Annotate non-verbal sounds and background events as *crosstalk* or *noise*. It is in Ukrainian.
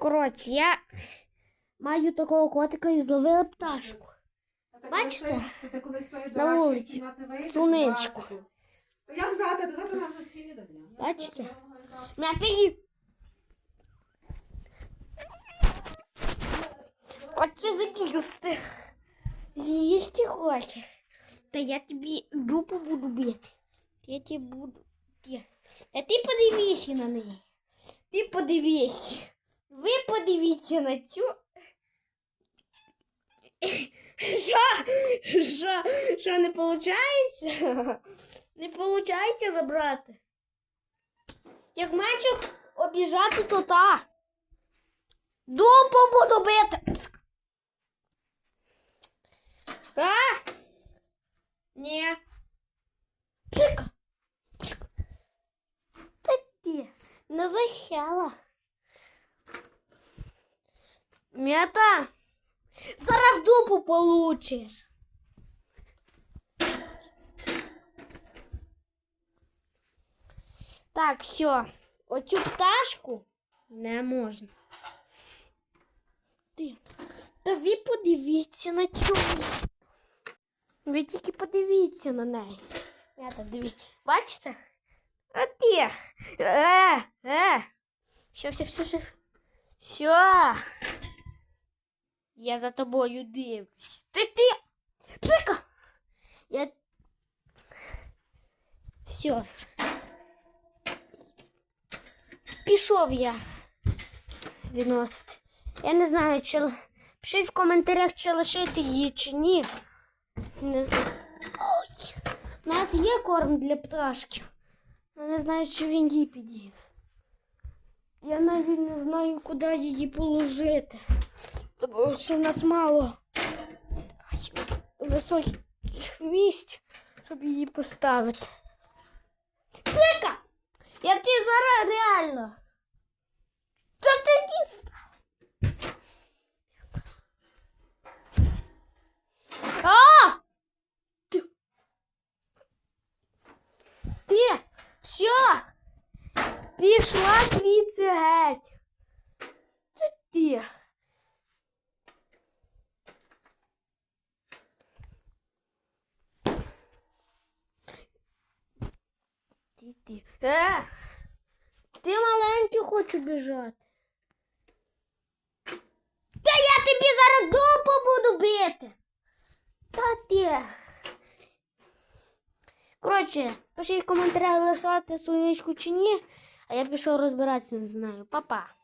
Коротше, я маю такого котика і зловила пташку. Бачите? На вулиці. Сонечко. Як завтра? Ти завтра нас. Я Бачите? її. Хоче заїсти. З'їсти хоче. Та я тобі дупу буду бити. Я тебе буду. Ти. А ти подивися на неї. Ти подивися. Ви подивіться на цю. *laughs* Що? Що? Що не виходить? *laughs* Не виходить забрати? Як мальчик обіжати, то та. Дупу буду бити. А? Ні. Псик. Псик. Та ти не засяла. Мета. Зараз дупу получиш. Так, все. Оцю пташку не можна. Ти. Та ви подивіться на цю. Ви тільки подивіться на неї. Я так диві. Бачите? А ти. Е, е. Все, все, все, все. Все. Я за тобою дивлюсь. Ти ти. Псика. Я. Все. Пішов я відносити. Я не знаю, чи пишіть в коментарях, чи лишити її, чи ні. Не... Ой. У нас є корм для пташків. Я не знаю, чи він їй підійде. Я навіть не знаю, куди її положити. Тому що в нас мало високих місць, щоб її поставити. Цика! Я ти зараз реально. Це ти дістав. А! Ти. Ти. Все. Пішла звідси геть. Це ти. Ти, ти. Е! Ти маленький хочу біжати. Та я тобі зараз дупу буду бити. Та ти. Коротше, пишіть в коментарях лишати сонечку чи ні, а я пішов розбиратися, не знаю. Па-па.